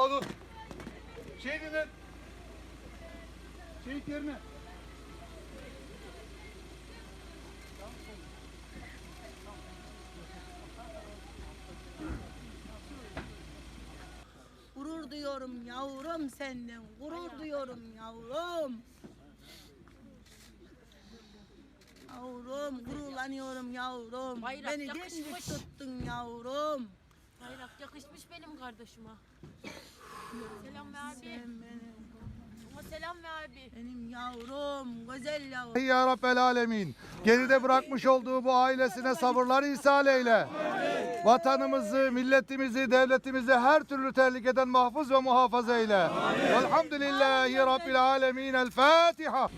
Adım. Şey dinle. Şehit yerine. Gurur duyuyorum yavrum senden. Gurur duyuyorum yavrum. Yavrum gururlanıyorum yavrum. Bayrak Beni yakışmış. dimdik tuttun yavrum. Bayrak yakışmış benim kardeşime. Selam ve abi. Ama selam ve abi. benim yavrum, güzel yavrum. Ya Rabbel Alemin. Geride bırakmış olduğu bu ailesine sabırlar ihsan eyle. Vatanımızı, milletimizi, devletimizi her türlü tehlikeden mahfuz ve muhafaza eyle. Velhamdülillahi Rabbil Alemin. El Fatiha.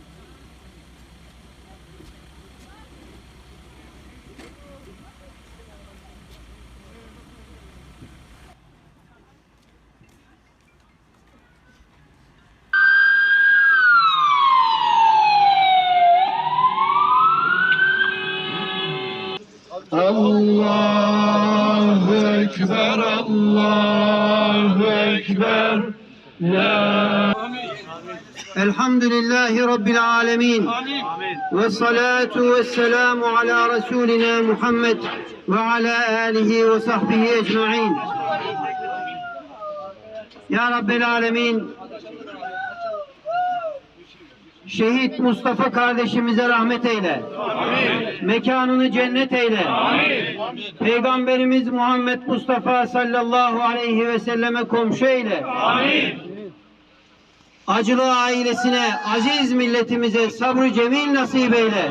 Allahu Ekber, Allahu Ekber. Elhamdülillahi Rabbil alemin. Ve salatu ve selamu ala Resulina Muhammed ve ala alihi ve sahbihi ecma'in. Ya Rabbil alemin. Şehit Mustafa kardeşimize rahmet eyle. Mekanını cennet eyle. Peygamberimiz Muhammed Mustafa sallallahu aleyhi ve selleme komşu eyle. Acılı ailesine, aziz milletimize sabrı cemil nasip eyle.